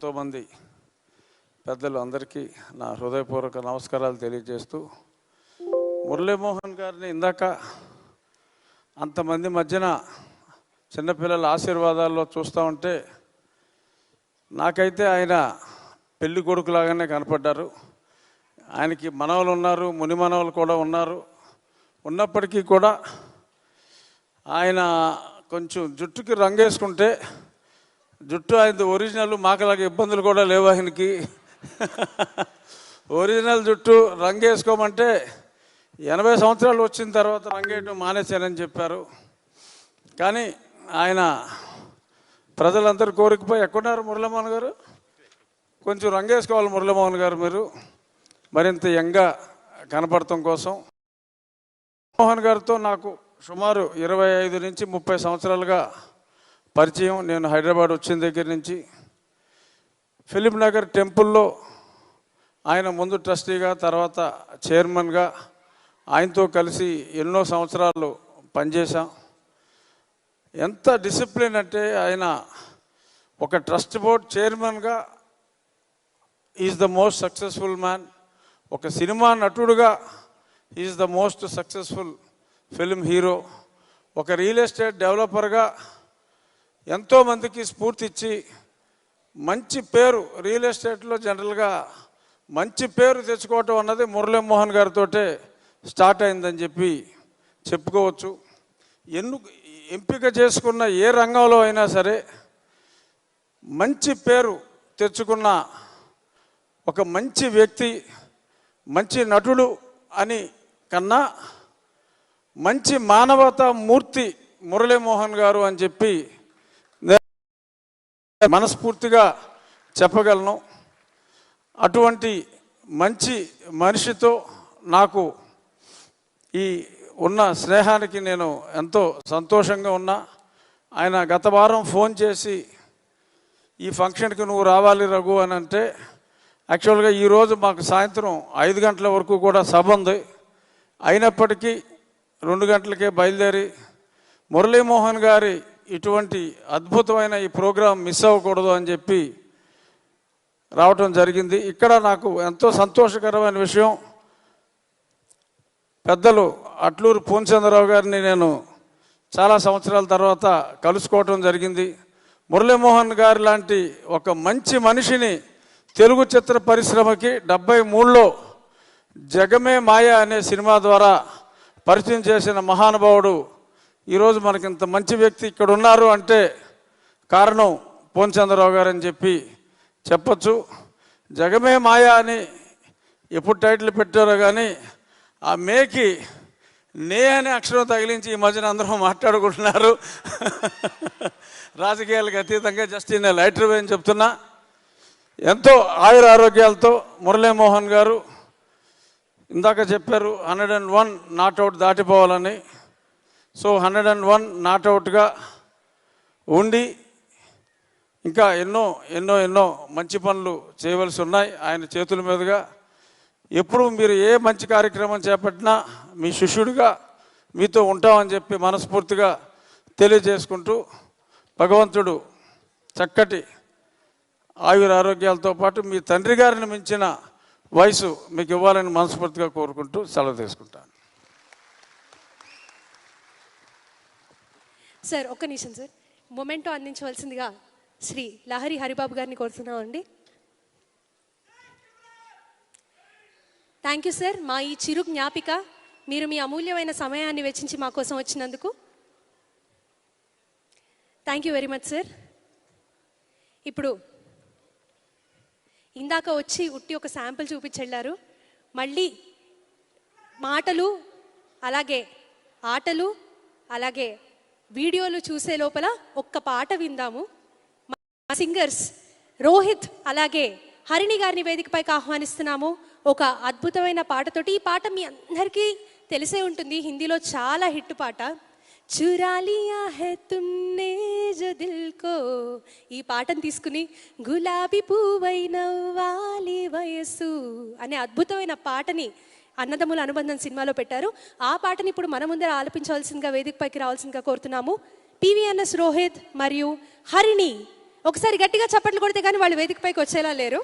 ఎంతోమంది పెద్దలు అందరికీ నా హృదయపూర్వక నమస్కారాలు తెలియజేస్తూ మురళీమోహన్ గారిని ఇందాక అంతమంది మధ్యన చిన్నపిల్లల ఆశీర్వాదాల్లో చూస్తూ ఉంటే నాకైతే ఆయన పెళ్ళి కొడుకులాగానే కనపడ్డారు. ఆయనకి మనవలు ఉన్నారు ముని మనవలు కూడా ఉన్నారు. ఉన్నప్పటికీ కూడా ఆయన కొంచెం జుట్టుకి రంగేసుకుంటే జుట్టు ఆయనది ఒరిజినల్ మాకలాగా ఇబ్బందులు కూడా లేవు ఆయనకి. ఒరిజినల్ జుట్టు రంగేసుకోమంటే ఎనభై సంవత్సరాలు వచ్చిన తర్వాత రంగేయటం మానేశానని చెప్పారు. కానీ ఆయన ప్రజలందరూ కోరికపోయి ఎక్కడున్నారు మురళమోహన్ గారు? కొంచెం రంగేసుకోవాలి మురళమోహన్ గారు మీరు. మరింత యంగా కనపడటం కోసం. మోహన్ గారితో నాకు సుమారు ఇరవై ఐదు నుంచి ముప్పై సంవత్సరాలుగా పరిచయం. నేను హైదరాబాద్ వచ్చిన దగ్గర నుంచి ఫిలిప్ నగర్ టెంపుల్లో ఆయన ముందు ట్రస్టీగా తర్వాత చైర్మన్గా ఆయనతో కలిసి ఎన్నో సంవత్సరాలు పనిచేశాం. ఎంత డిసిప్లిన్ అంటే ఆయన ఒక ట్రస్ట్ బోర్డ్ చైర్మన్గా is the most successful man. ఒక సినిమా నటుడుగా is the most successful film hero. ఒక రియల్ ఎస్టేట్ డెవలపర్గా ఎంతోమందికి స్ఫూర్తి ఇచ్చి మంచి పేరు రియల్ ఎస్టేట్లో జనరల్గా మంచి పేరు తెచ్చుకోవటం అన్నది మురళీమోహన్ గారితో స్టార్ట్ అయిందని చెప్పి చెప్పుకోవచ్చు. ఎన్ను ఎంపిక చేసుకున్న ఏ రంగంలో అయినా సరే మంచి పేరు తెచ్చుకున్న ఒక మంచి వ్యక్తి మంచి నటుడు అని కన్నా మంచి మానవతా మూర్తి మురళీమోహన్ గారు అని చెప్పి మనస్ఫూర్తిగా చెప్పగలను. అటువంటి మంచి మనిషితో నాకు ఈ ఉన్న స్నేహానికి నేను ఎంతో సంతోషంగా ఉన్నా. ఆయన గత వారం ఫోన్ చేసి ఈ ఫంక్షన్కి నువ్వు రావాలి రఘు అని అంటే యాక్చువల్గా ఈరోజు మాకు సాయంత్రం ఐదు గంటల వరకు కూడా సభ ఉంది. అయినప్పటికీ రెండు గంటలకే బయలుదేరి మురళీమోహన్ గారి ఇటువంటి అద్భుతమైన ఈ ప్రోగ్రాం మిస్ అవ్వకూడదు అని చెప్పి రావటం జరిగింది. ఇక్కడ నాకు ఎంతో సంతోషకరమైన విషయం. పెద్దలు అట్లూరు పూర్ణచంద్రరావు గారిని నేను చాలా సంవత్సరాల తర్వాత కలుసుకోవటం జరిగింది. మురళీమోహన్ గారి లాంటి ఒక మంచి మనిషిని తెలుగు చిత్ర పరిశ్రమకి డెబ్బై మూడులో జగమే మాయ అనే సినిమా ద్వారా పరిచయం చేసిన మహానుభావుడు ఈరోజు మనకి ఇంత మంచి వ్యక్తి ఇక్కడ ఉన్నారు అంటే కారణం పూర్ణచంద్రరావు గారు అని చెప్పి చెప్పచ్చు. జగమే మాయా అని ఎప్పుడు టైటిల్ పెట్టారో కానీ ఆ మేకి నే అనే అక్షరం తగిలించి ఈ మధ్యన అందరూ మాట్లాడుకుంటున్నారు. రాజకీయాలకు అతీతంగా జస్ట్ నేను లైటర్ వే అని చెప్తున్నా. ఎంతో ఆయుర ఆరోగ్యాలతో మురళీమోహన్ గారు ఇందాక చెప్పారు hundred and one not out దాటిపోవాలని. So hundred and one నాట్అవుట్గా ఉండి ఇంకా ఎన్నో ఎన్నో ఎన్నో మంచి పనులు చేయవలసి ఉన్నాయి. ఆయన చేతుల మీదుగా ఎప్పుడు మీరు ఏ మంచి కార్యక్రమం చేపట్టినా మీ శిష్యుడిగా మీతో ఉంటామని చెప్పి మనస్ఫూర్తిగా తెలియజేసుకుంటూ భగవంతుడు చక్కటి ఆయుర ఆరోగ్యాలతో పాటు మీ తండ్రి గారిని మించిన వయసు మీకు ఇవ్వాలని మనస్ఫూర్తిగా కోరుకుంటూ సెలవు తీసుకుంటాను. సార్ ఒక్క నిమిషం సార్. మొమెంటో అందించవలసిందిగా శ్రీ లహరి హరిబాబు గారిని కోరుతున్నామండి. Thank you sir. మా ఈ చిరు జ్ఞాపిక మీరు మీ అమూల్యమైన సమయాన్ని వెచ్చించి మా కోసం వచ్చినందుకు. Thank you very much sir. ఇప్పుడు ఇందాక వచ్చి ఉట్టి ఒక శాంపుల్ చూపించెళ్ళారు. మళ్ళీ మాటలు అలాగే ఆటలు అలాగే వీడియోలు చూసే లోపల ఒక్క పాట విందాము. మా సింగర్స్ రోహిత్ అలాగే హరిణి గారిని వేదికపైకి ఆహ్వానిస్తున్నాము. ఒక అద్భుతమైన పాటతోటి ఈ పాట మీ అందరికీ తెలిసే ఉంటుంది. హిందీలో చాలా హిట్ పాట. చురాలియా హే తుమ్నే జో దిల్ కో. ఈ పాటను తీసుకుని గులాబీ పువ్వై నవ్వాలి వయసు అనే అద్భుతమైన పాటని అన్నదమ్ముల అనుబంధం సినిమాలో పెట్టారు. ఆ పాటని ఇప్పుడు మన ముందర ఆలపించవలసిందిగా వేదికపైకి రావాల్సిందిగా కోరుతున్నాము. పివిఎన్ఎస్ రోహిత్ మరియు హరిణి. ఒకసారి గట్టిగా చప్పట్లు కొడితే కానీ వాళ్ళు వేదికపైకి వచ్చేలా లేరు.